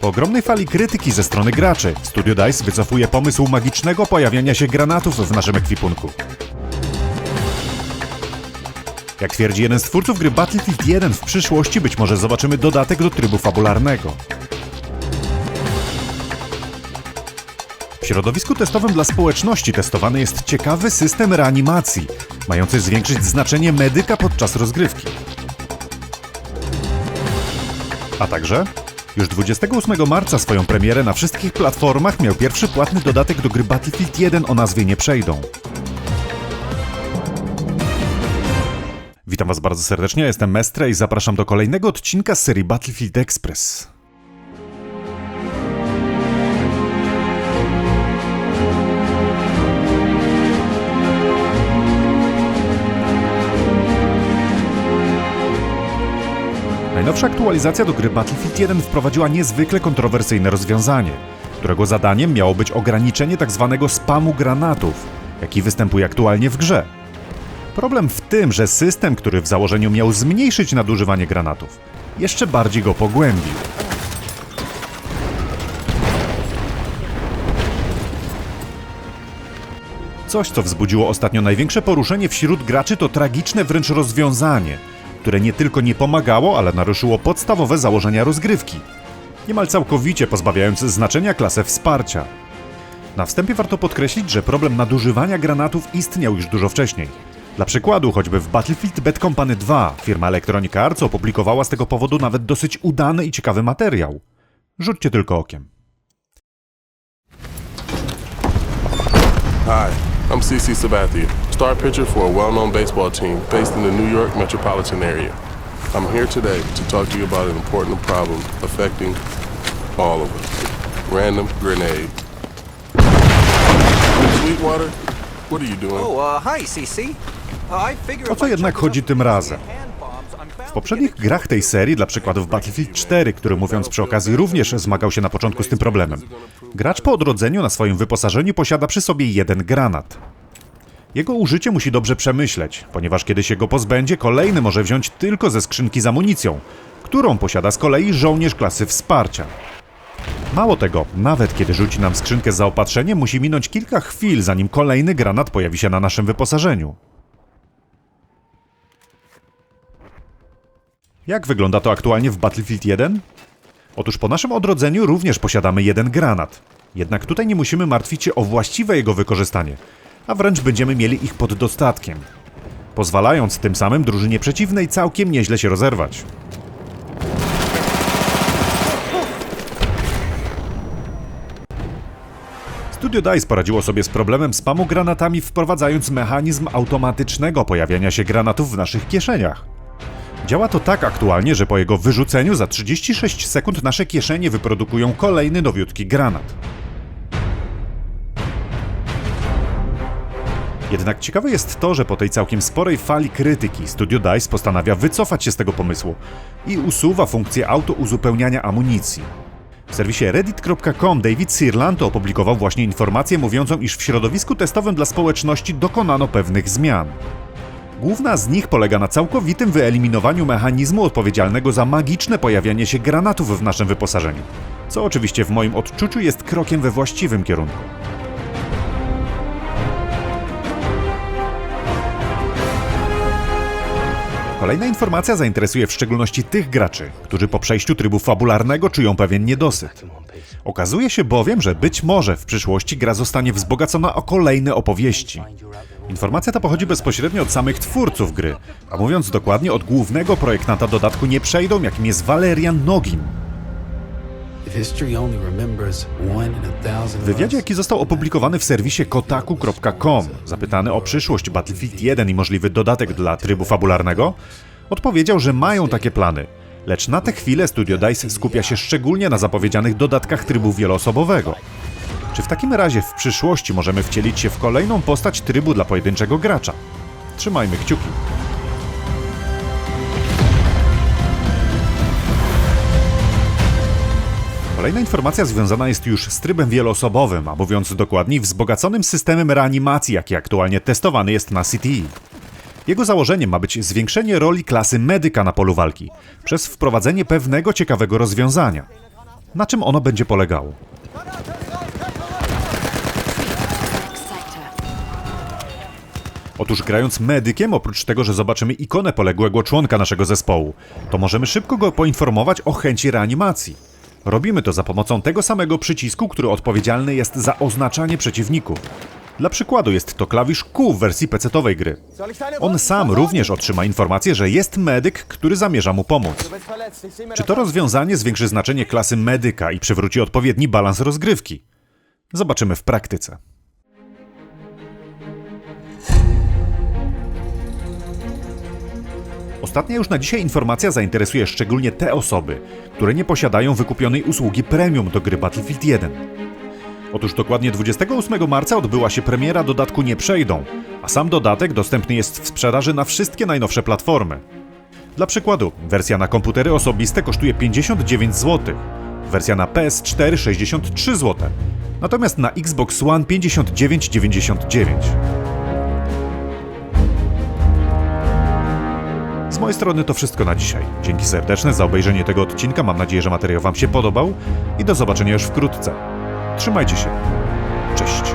Po ogromnej fali krytyki ze strony graczy, Studio DICE wycofuje pomysł magicznego pojawiania się granatów w naszym ekwipunku. Jak twierdzi jeden z twórców gry Battlefield 1, w przyszłości być może zobaczymy dodatek do trybu fabularnego. W środowisku testowym dla społeczności testowany jest ciekawy system reanimacji, mający zwiększyć znaczenie medyka podczas rozgrywki. A także już 28 marca swoją premierę na wszystkich platformach miał pierwszy płatny dodatek do gry Battlefield 1 o nazwie Nie przejdą. Witam Was bardzo serdecznie, jestem Mestre i zapraszam do kolejnego odcinka serii Battlefield Express. Najnowsza aktualizacja do gry Battlefield 1 wprowadziła niezwykle kontrowersyjne rozwiązanie, którego zadaniem miało być ograniczenie tzw. spamu granatów, jaki występuje aktualnie w grze. Problem w tym, że system, który w założeniu miał zmniejszyć nadużywanie granatów, jeszcze bardziej go pogłębił. Coś, co wzbudziło ostatnio największe poruszenie wśród graczy, to tragiczne wręcz rozwiązanie, które nie tylko nie pomagało, ale naruszyło podstawowe założenia rozgrywki, niemal całkowicie pozbawiając znaczenia klasę wsparcia. Na wstępie warto podkreślić, że problem nadużywania granatów istniał już dużo wcześniej. Dla przykładu, choćby w Battlefield Bad Company 2 firma Electronic Arts opublikowała z tego powodu nawet dosyć udany i ciekawy materiał. Rzućcie tylko okiem. Hi, I'm CC Sabathia, star pitcher for a well-known baseball team based in the New York metropolitan area. I'm here today to talk to you about an important problem affecting all of us. Random grenade. Sweetwater, what are you doing? Oh, uh, hi, CC. Uh, O co jednak chodzi tym razem? W poprzednich grach tej serii, dla przykładu w Battlefield 4, który mówiąc przy okazji również zmagał się na początku z tym problemem, gracz po odrodzeniu na swoim wyposażeniu posiada przy sobie jeden granat. Jego użycie musi dobrze przemyśleć, ponieważ kiedy się go pozbędzie, kolejny może wziąć tylko ze skrzynki z amunicją, którą posiada z kolei żołnierz klasy wsparcia. Mało tego, nawet kiedy rzuci nam skrzynkę z zaopatrzeniem, musi minąć kilka chwil, zanim kolejny granat pojawi się na naszym wyposażeniu. Jak wygląda to aktualnie w Battlefield 1? Otóż po naszym odrodzeniu również posiadamy jeden granat. Jednak tutaj nie musimy martwić się o właściwe jego wykorzystanie, a wręcz będziemy mieli ich pod dostatkiem, pozwalając tym samym drużynie przeciwnej całkiem nieźle się rozerwać. Studio DICE poradziło sobie z problemem spamu granatami, wprowadzając mechanizm automatycznego pojawiania się granatów w naszych kieszeniach. Działa to tak aktualnie, że po jego wyrzuceniu za 36 sekund nasze kieszenie wyprodukują kolejny nowiutki granat. Jednak ciekawe jest to, że po tej całkiem sporej fali krytyki Studio DICE postanawia wycofać się z tego pomysłu i usuwa funkcję autouzupełniania amunicji. W serwisie reddit.com David Sirland opublikował właśnie informację mówiącą, iż w środowisku testowym dla społeczności dokonano pewnych zmian. Główna z nich polega na całkowitym wyeliminowaniu mechanizmu odpowiedzialnego za magiczne pojawianie się granatów w naszym wyposażeniu, co oczywiście w moim odczuciu jest krokiem we właściwym kierunku. Kolejna informacja zainteresuje w szczególności tych graczy, którzy po przejściu trybu fabularnego czują pewien niedosyt. Okazuje się bowiem, że być może w przyszłości gra zostanie wzbogacona o kolejne opowieści. Informacja ta pochodzi bezpośrednio od samych twórców gry, a mówiąc dokładnie od głównego projektanta dodatku nie przejdą, jakim jest Valerian Nogin. W wywiadzie, jaki został opublikowany w serwisie kotaku.com, zapytany o przyszłość Battlefield 1 i możliwy dodatek dla trybu fabularnego, odpowiedział, że mają takie plany, lecz na tę chwilę Studio DICE skupia się szczególnie na zapowiedzianych dodatkach trybu wieloosobowego. Czy w takim razie w przyszłości możemy wcielić się w kolejną postać trybu dla pojedynczego gracza? Trzymajmy kciuki. Kolejna informacja związana jest już z trybem wieloosobowym, a mówiąc dokładniej, wzbogaconym systemem reanimacji, jaki aktualnie testowany jest na CTE. Jego założeniem ma być zwiększenie roli klasy medyka na polu walki przez wprowadzenie pewnego ciekawego rozwiązania. Na czym ono będzie polegało? Otóż grając medykiem, oprócz tego, że zobaczymy ikonę poległego członka naszego zespołu, to możemy szybko go poinformować o chęci reanimacji. Robimy to za pomocą tego samego przycisku, który odpowiedzialny jest za oznaczanie przeciwników. Dla przykładu jest to klawisz Q w wersji PC-owej gry. On sam również otrzyma informację, że jest medyk, który zamierza mu pomóc. Czy to rozwiązanie zwiększy znaczenie klasy medyka i przywróci odpowiedni balans rozgrywki? Zobaczymy w praktyce. Ostatnia już na dzisiaj informacja zainteresuje szczególnie te osoby, które nie posiadają wykupionej usługi premium do gry Battlefield 1. Otóż dokładnie 28 marca odbyła się premiera dodatku Nie Przejdą, a sam dodatek dostępny jest w sprzedaży na wszystkie najnowsze platformy. Dla przykładu, wersja na komputery osobiste kosztuje 59 zł, wersja na PS4 63 zł, natomiast na Xbox One 59,99. Z mojej strony to wszystko na dzisiaj. Dzięki serdeczne za obejrzenie tego odcinka. Mam nadzieję, że materiał Wam się podobał i do zobaczenia już wkrótce. Trzymajcie się. Cześć.